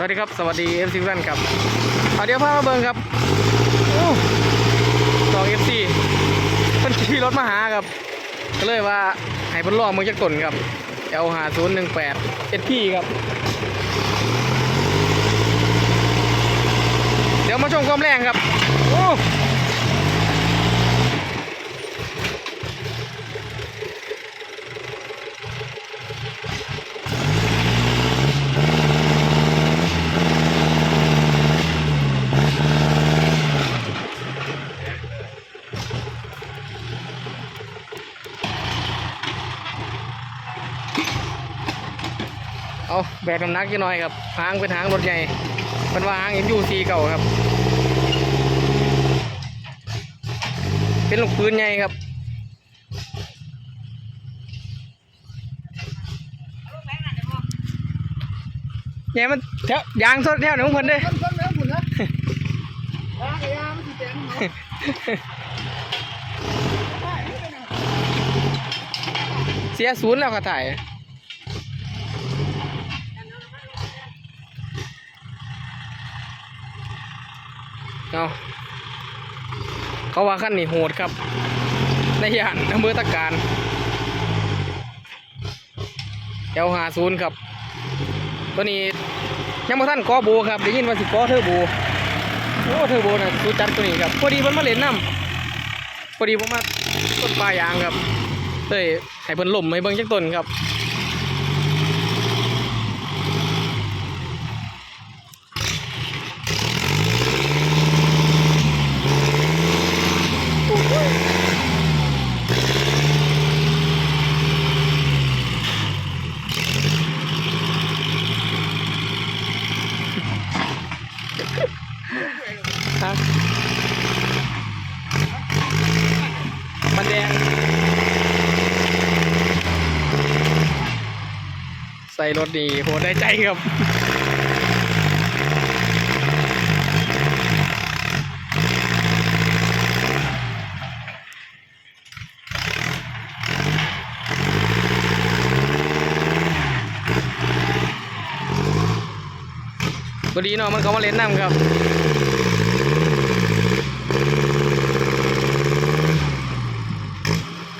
สวัสดีครับสวัสดีเอฟซีแฟนครับเอาเดี๋ยวพามาเบิ้งครับโอ้สองเอฟซีเพิ่นขี่รถมาหาครับ ก็เลยว่าให้เพิ่นลองมือจักตนครับเอลหาศูนย์หนึ่งแปดเอ็ดพี่ครับ เดี๋ยวมาชมความแรงครับโอ้ เอาแบกน้ำหนักยี่น้อยครับหางเป็นหางรถใหญ่เป็นว่าหางเอ็นยูซีเก่าครับ เป็นลูกปืนใหญ่ครับใหญ่มันแถวยางสดแถวหนึ่งคนเด้วยเนาะเสียศูนย์แล้วก็ถ่าย เอาเขาว่าขั้นนี้โหดครับ ในย่านอำเภอตะการเอลหาศูนย์ครับ ตัวนี้ยังมาท่านกอโบครับได้ยินว่าสิกอเทอร์โบโอ้เทอร์โบน่ะสูจัดตัวนี้ครับพอดีเพิ่นมาเล่นน้ำพอดีผมมาต้นปลายางครับเต้ยให้เพิ่นล่มให้เบิ่งจักต้นครับ รถดีโหได้ใจครับพอดีเนาะมันเขามาเล่นน้ำครับ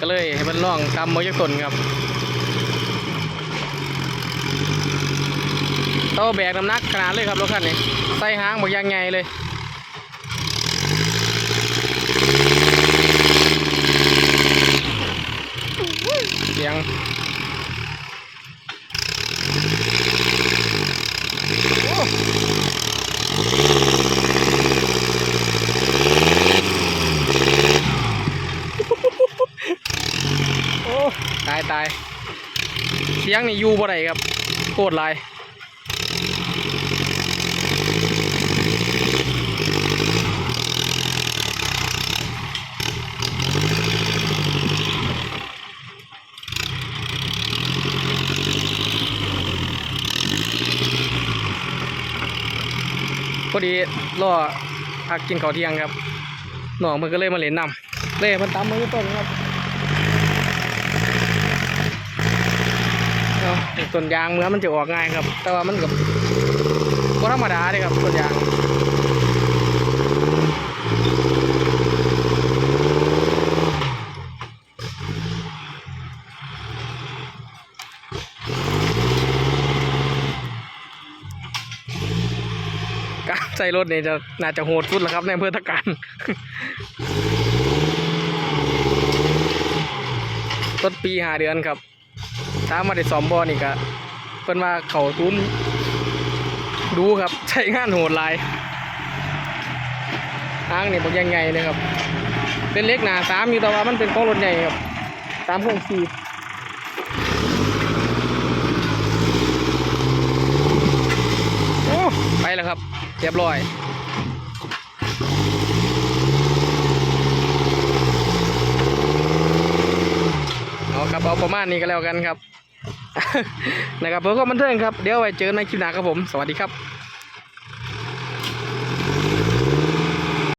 ก็เลยให้มันล่องตามมอยกตนครับ โตแบกน้ำหนักขนาดเลยครับรถคันนี้ใส่หางบอกยางไงเลยเสียงโอ้ตายตายเสียงนี่อยู่บ่ได้ครับโคตรลาย อดีล่อพักกินข้าวเที่ยงครับน้องมันก็เลยมาเล่นน้ำเล่มันตามมือต้นครับต้นยางเมื่อมันจะออกง่ายครับ แต่ว่ามันกับก็ธรรมดาเลยครับต้นยาง ใส่รถเนี่ยจะน่าจะโหดสุดแล้วครับในอำเภอตะการต้นปีหาเดือนครับ ถ้ามาได้สอมบอนี่ก็เพิ่นว่าเขาทุนดูครับ ใช้งานโหดลายทางนี่บอกยังไงเลยครับ เป็นเล็กหนาสามอยู่แต่ว่ามันเป็นของรถใหญ่ครับสามโครงสี่โอ้ไป แล้วครับ เรียบร้อยเอาครับเอาประมาณนี้ก็แล้วกันครับ นะครับเพื่อความบันเทิงครับ เดี๋ยวไว้เจอกันในคลิปหน้าครับผม สวัสดีครับ